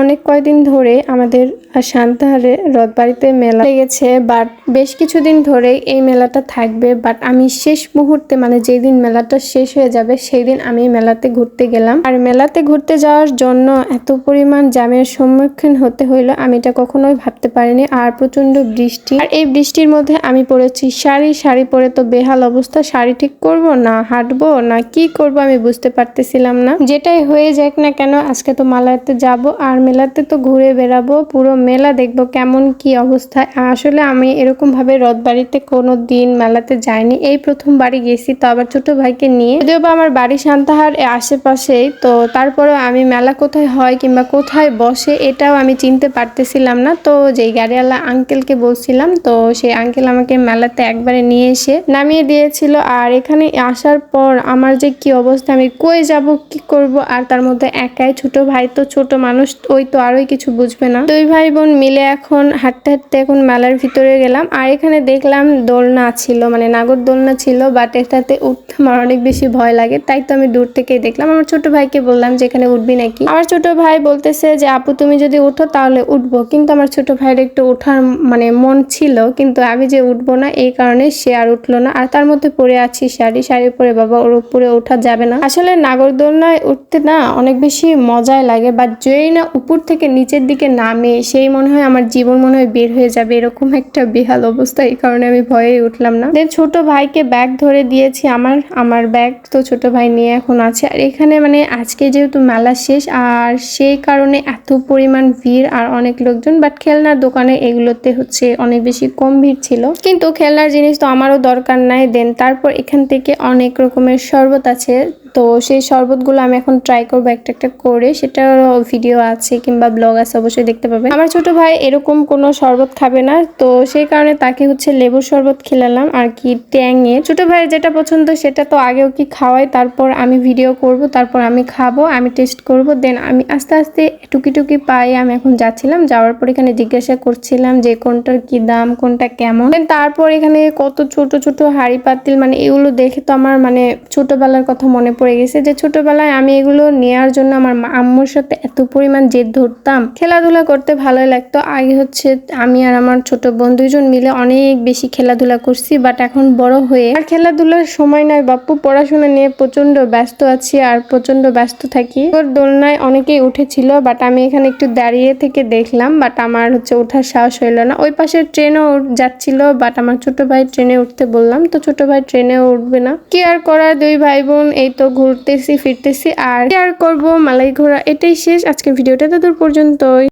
অনেক কয়দিন ধরে আমাদের শান্তাহারে রথবাড়িতে মেলা লেগেছে বাট বেশ কিছুদিন ধরে এই মেলাটা থাকবে। বাট আমি শেষ মুহূর্তে মানে যেই দিন মেলাটা শেষ হয়ে যাবে সেই দিন আমি মেলাতে ঘুরতে গেলাম। আর মেলাতে ঘুরতে যাওয়ার জন্য এত পরিমাণ জ্যামের সম্মুখীন হতে হইল, আমি এটা কখনোই ভাবতে পারিনি। আর প্রচণ্ড বৃষ্টি। আর এই বৃষ্টির মধ্যে আমি পড়েছি, শাড়ি শাড়ি পরে তো বেহাল অবস্থা, শাড়ি ঠিক করব না, হাঁটবো না, কি করব আমি বুঝতে পারতেছিলাম না। যেটাই হয়ে যাক না কেন, আজকে তো মেলাতে যাব, আর মেলাতে তো ঘুরে বেড়াবো, পুরো মেলা দেখব কেমন কি অবস্থা। আসলে আমি এরকম ভাবে রথ বাড়িতে কোনো দিন মেলাতে যাইনি, এই প্রথম বাড়ি গেছি তো আবার ছোট ভাইকে নিয়ে। যদিও বা আমার বাড়ি শান্তাহার আশেপাশেই, তো তারপরেও আমি মেলা কোথায় হয় কিংবা কোথায় বসে এটাও আমি চিনতে পারতেছিলাম না। তো যেই গাড়িওয়ালা আঙ্কেলকে বলছিলাম, তো সেই আঙ্কেল আমাকে মেলাতে একবারে নিয়ে এসে নামিয়ে দিয়েছিল। আর এখানে আসার পর আমার যে কি অবস্থা, আমি কই যাব, কি করব? আর তার মধ্যে একাই ছোট ভাই তো ছোট মানুষ ওই তো আরোই কিছু বুঝবে না। দুই ভাই বোন মিলে এখন হাঁটতে হাঁটতে এখন মেলার ভিতরে গেলাম। আর এখানে দেখলাম দোলনা ছিল মানে নাগর দোলনা ছিল বাট এটাতে উঠতে আমার অনেক বেশি ভয় লাগে, তাই তো আমি দূর থেকেই দেখলাম। আমার ছোট ভাইকে বললাম যে, এখানে উঠবি নাকি? আমার ছোট ভাই বলতেছে যে, আপু, তুমি যদি উঠো তাহলে উঠবো। কিন্তু আমার ছোট ভাইয়ের একটু ওঠার মানে মন ছিল, কিন্তু আমি যে উঠবো না, এই কারণে সে আর উঠল না। আর তার মধ্যে পরে আছি শাড়ি শাড়ি পরে বাবা ওর উপরে ওঠা যাবে না। আসলে নাগরদোলনায় উঠতে না অনেক বেশি মজাই লাগে বাট যেই না উপর থেকে নিচের দিকে নামে, সেই মনে হয় আমার জীবন মনে হয় বের হয়ে যাবে, এরকম একটা বেহাল অবস্থা, এই কারণে আমি ভয়ে উঠলাম না। দেন ছোট ভাইকে ব্যাগ ধরে দিয়েছি, আমার আমার ব্যাগ তো ছোট ভাই নিয়ে এখন আছে। আর এখানে মানে আজকে যেহেতু মেলা শেষ, আর সেই কারণে এত পরিমাণ ভিড় আর অনেক লোকজন বাট খেলনার দোকানে এগুলোতে হচ্ছে অনেক বেশি কম ভিড় ছিল। কিন্তু খেলনার জিনিস তো আমারও দরকার নাই, দেন তারপর এখান থেকে অনেক রকমের শরবত আছে তো সেই শরবতগুলো আমি এখন ট্রাই করব একটা একটা করে। সেটার ভিডিও আছে কিংবা ব্লগ আছে, অবশ্যই দেখতে পাবেন। আমার ছোট ভাই এরকম কোনো শরবত খাবে না, তো সেই কারণে তাকে হচ্ছে লেবুর শরবত খেলালাম আর কি ট্যাঙে। ছোট ভাইয়ের যেটা পছন্দ সেটা তো আগেও কি খাওয়াই, তারপর আমি ভিডিও করব, তারপর আমি খাব, আমি টেস্ট করব দেন আমি আস্তে আস্তে টুকি টুকি পাই আমি এখন যাচ্ছিলাম। যাওয়ার পর এখানে জিজ্ঞাসা করছিলাম যে কোনটার কি দাম, কোনটা কেমন। তারপর এখানে কত ছোট ছোট হাড়ি পাতিল মানে এগুলো দেখে তো আমার মানে ছোটবেলার কথা মনে পড়ে গেছে যে ছোটবেলায় আমি এগুলো নেয়ার জন্য আমার আম্মুর সাথে এত পরিমাণ জেদ ধরতাম। খেলাধুলা করতে ভালোই লাগতো। আগে হচ্ছে আমি আর আমার ছোট বোন দুইজন মিলে অনেক বেশি খেলাধুলা করছি বাট এখন বড় হয়ে আর খেলাধুলার সময় নয় বাপু। পড়াশোনা নিয়ে প্রচণ্ড ব্যস্ত আছি আর প্রচণ্ড ব্যস্ত থাকি। ওর দোলনায় অনেকেই উঠেছিল বাট আমি এখানে একটু দাঁড়িয়ে থেকে দেখলাম বাট আমার হচ্ছে ওঠার সাহস হইল না। ওই পাশে ট্রেনও যাচ্ছিল বাট আমার ছোট ভাই ট্রেনে উঠতে বললাম, তো ছোট ভাই ট্রেনেও উঠবে না। কি আর করার? দুই ভাই বোন, এই তো ঘুরতেছি ফিরতেছি আর কেয়ার করব মালাই ঘোরা এটাই শেষ আজকের ভিডিওটা তো দূর পর্যন্তই।